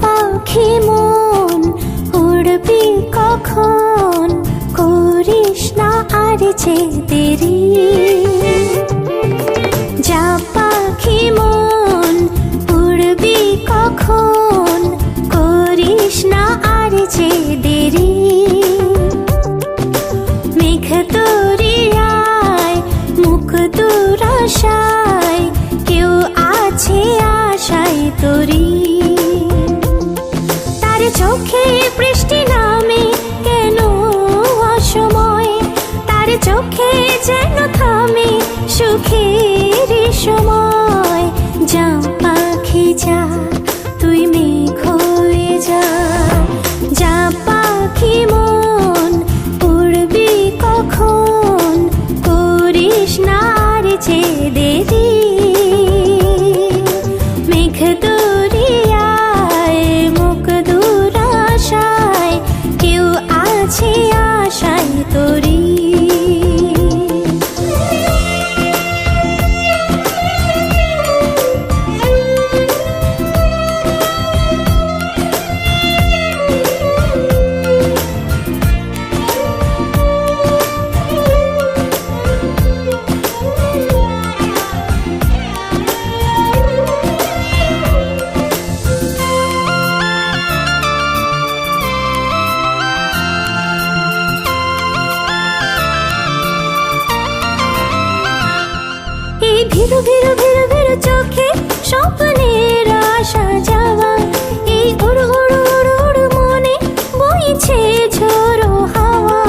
পাখি মন উড়বি কখন? করিস না আর যে দেরি। আশায় তার চোখে বৃষ্টি নামে কেন অসময়? তার চোখে যেন থামে সুখের ভিরু ভিরু ভিরু ভিরু চোখে স্বপ্নের আশা যাওয়া। এই উড়ু উড়ু উড়ু উড়ু মনে বইছে ঝোড়ো হাওয়া।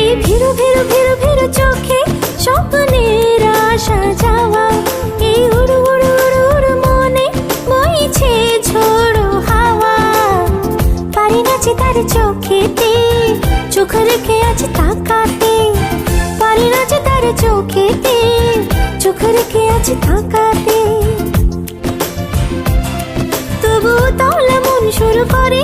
এই ভিরু ভিরু ভিরু ভিরু চোখে স্বপ্নের আশা যাওয়া। এই উড়ু উড়ু উড়ু উড়ু মনে বইছে ঝোড়ো হাওয়া। পারি না যে তার চোখেতে, চোখ রেখে আছে তাকাতে পারি না যে তার চোখেতে, চোখ রেখে আছে তাকাতে। তবু তলা মন শুরু করে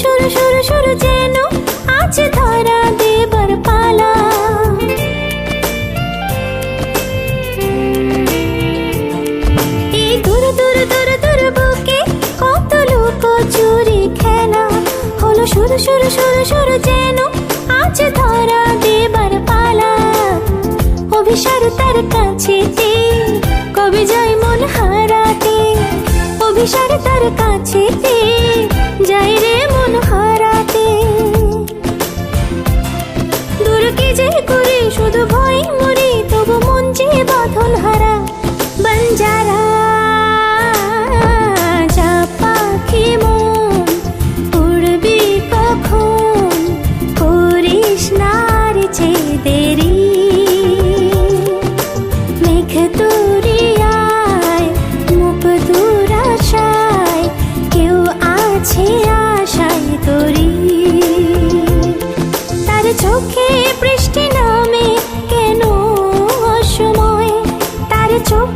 শুরু শুরু শুরু যেন আছে ধরা দেবার পালা। শুরু শুরু শুরু শুরু যেন আছে ধরা দেবার পালা। অভিসার তার কাছে কবে যায় মন হারাতে, অভিসার তার কাছে যাই রে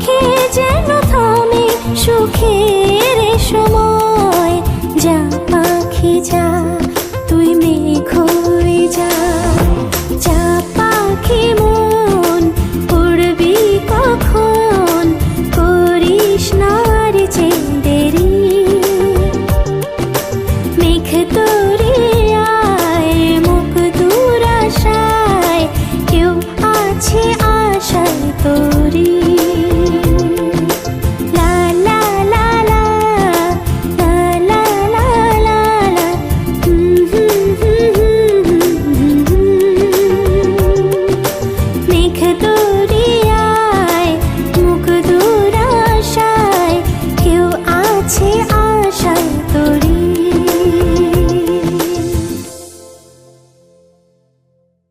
সুখে যেন থামে সুখের সময়। যা পাখি যা তুই মেঘ যা।